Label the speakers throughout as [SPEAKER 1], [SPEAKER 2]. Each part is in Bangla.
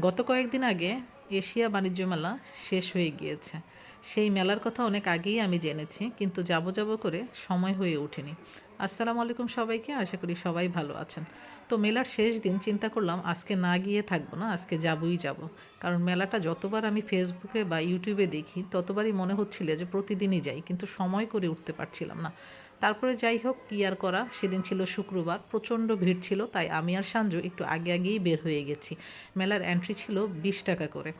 [SPEAKER 1] গত কয়েকদিন আগে এশিয়া বাণিজ্য মেলা শেষ হয়ে গিয়েছে। সেই মেলার কথা অনেক আগেই আমি জেনেছি, কিন্তু যাব যাব করে সময় হয়ে ওঠেনি। আসসালামু আলাইকুম সবাইকে, আশা করি সবাই ভালো আছেন। তো মেলার শেষ দিন চিন্তা করলাম, আজকে না গিয়ে থাকব না, আজকে যাবই যাব। কারণ মেলাটা যতবার আমি ফেসবুকে বা ইউটিউবে দেখি, ততবারই মনে হচ্ছিল যে প্রতিদিনই যাই, কিন্তু সময় করে উঠতে পারছিলাম না। তারপরে যাই হোক, কি আর করা? সেদিন ছিল শুক্রবার, প্রচণ্ড ভিড় ছিল, তাই আমি আর সাঞ্জু একটু আগে আগেই বের হয়ে গেছি। মেলার এন্ট্রি ছিল বিশ টাকা করে।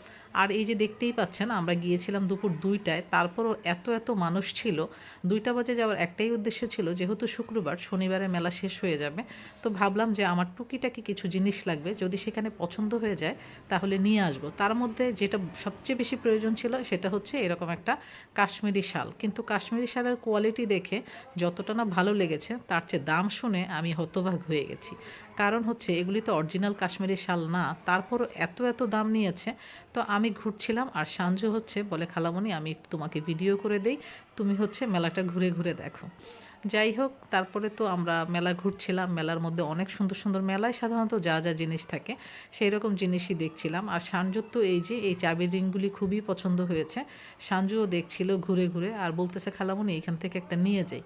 [SPEAKER 1] আর এই যে দেখতেই পাচ্ছেন, আমরা গিয়েছিলাম দুপুর দুইটায়, তারপরও এত এত মানুষ ছিল, দুইটা বাজে যাওয়ার একটাই উদ্দেশ্য ছিল, যেহেতু শুক্রবার, শনিবারে মেলা শেষ হয়ে যাবে। তো ভাবলাম যে আমার টুকিটাকি কিছু জিনিস লাগবে, যদি সেখানে পছন্দ হয়ে যায়, তাহলে নিয়ে আসব। তার মধ্যে যেটা সবচেয়ে বেশি প্রয়োজন ছিল, সেটা হচ্ছে এরকম একটা কাশ্মীরি শাল। কিন্তু কাশ্মীরি শালের কোয়ালিটি দেখে যতটা না ভালো লেগেছে তার চেয়ে দাম শুনে আমি হতবাক হয়ে গেছি। কারণ হচ্ছে এগুলি তো অরিজিনাল কাশ্মীরি শাল না, তারপরও এত এত দাম নিয়েছে। তো আমি ঘুরছিলাম আর সাঞ্জু হচ্ছে বলে, খালামণি, আমি তোমাকে ভিডিও করে দেই, তুমি হচ্ছে মেলাটা ঘুরে ঘুরে দেখো। যাই হোক, তারপরে তো আমরা মেলা ঘুরছিলাম, মেলার মধ্যে অনেক সুন্দর সুন্দর মেলায় সাধারণত যা যা জিনিস থাকে সেই রকম জিনিসই দেখছিলাম। আর সানজুর তো এই যে, এই চাবির রিংগুলি খুবই পছন্দ হয়েছে, সানজুও দেখছিল ঘুরে ঘুরে আর বলতেছে খালামুনি এখান থেকে একটা নিয়ে যাই।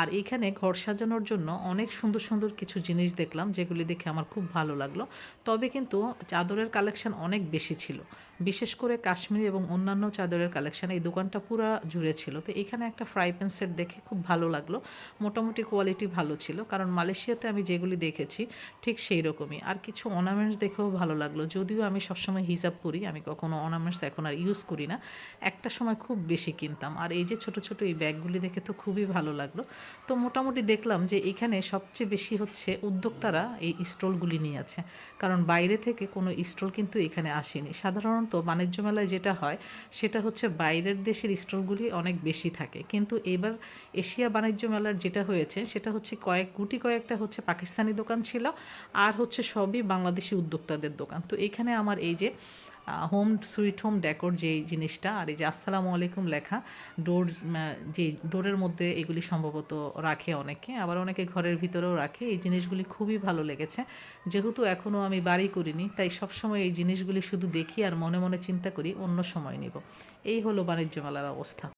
[SPEAKER 1] আর এখানে ঘর সাজানোর জন্য অনেক সুন্দর সুন্দর কিছু জিনিস দেখলাম, যেগুলি দেখে আমার খুব ভালো লাগল। তবে কিন্তু চাদরের কালেকশন অনেক বেশি ছিল। বিশেষ করে কাশ্মীরি এবং অন্যান্য চাদরের কালেকশন এই দোকানটা পুরো জুড়ে ছিল। তো এখানে একটা ফ্রাই প্যান সেট দেখে খুব ভালো লাগল। মোটামুটি কোয়ালিটি ভালো ছিল। কারণ মালয়েশিয়াতে আমি যেগুলি দেখেছি, ঠিক সেই রকমই। আর কিছু অর্নামেন্টস দেখেও ভালো লাগল। যদিও আমি সবসময় হিসাব করি আমি কখনো অর্নামেন্টস এখন আর ইউজ করি না। একটা সময় খুব বেশি কিনতাম। আর এই যে ছোট ছোট এই ব্যাগগুলি দেখে তো খুবই ভালো লাগল। তো মোটামুটি দেখলাম যে এখানে সবচেয়ে বেশি হচ্ছে উদ্যোক্তারা এই স্টলগুলি নিয়ে আছে কারণ বাইরে থেকে কোনো স্টল কিন্তু এখানে আসেনি। সাধারণত বাণিজ্য মেলায় যেটা হয়, সেটা হচ্ছে বাইরের দেশের স্টলগুলি অনেক বেশি থাকে। কিন্তু এবার এশিয়া বাণিজ্য মেলার যেটা হয়েছে, সেটা হচ্ছে কয়েক, গুটি কয়েকটা হচ্ছে পাকিস্তানি দোকান ছিল, আর হচ্ছে সবই বাংলাদেশি উদ্যোক্তাদের দোকান। তো এখানে আমার এই যে হোম সুইট হোম ডেকোর যে জিনিসটা, আর এই যে আসসালাম আলাইকুম লেখা ডোর যে ডোরের মধ্যে এগুলি সম্ভবত রাখে অনেকে, আবার অনেকে ঘরের ভিতরেও রাখে। এই জিনিসগুলি খুবই ভালো লেগেছে। যেহেতু এখনও আমি বাড়ি করিনি, তাই সবসময় এই জিনিসগুলি শুধু দেখি আর মনে মনে চিন্তা করি, অন্য সময় নেব। এই হলো বাণিজ্য মেলার অবস্থা।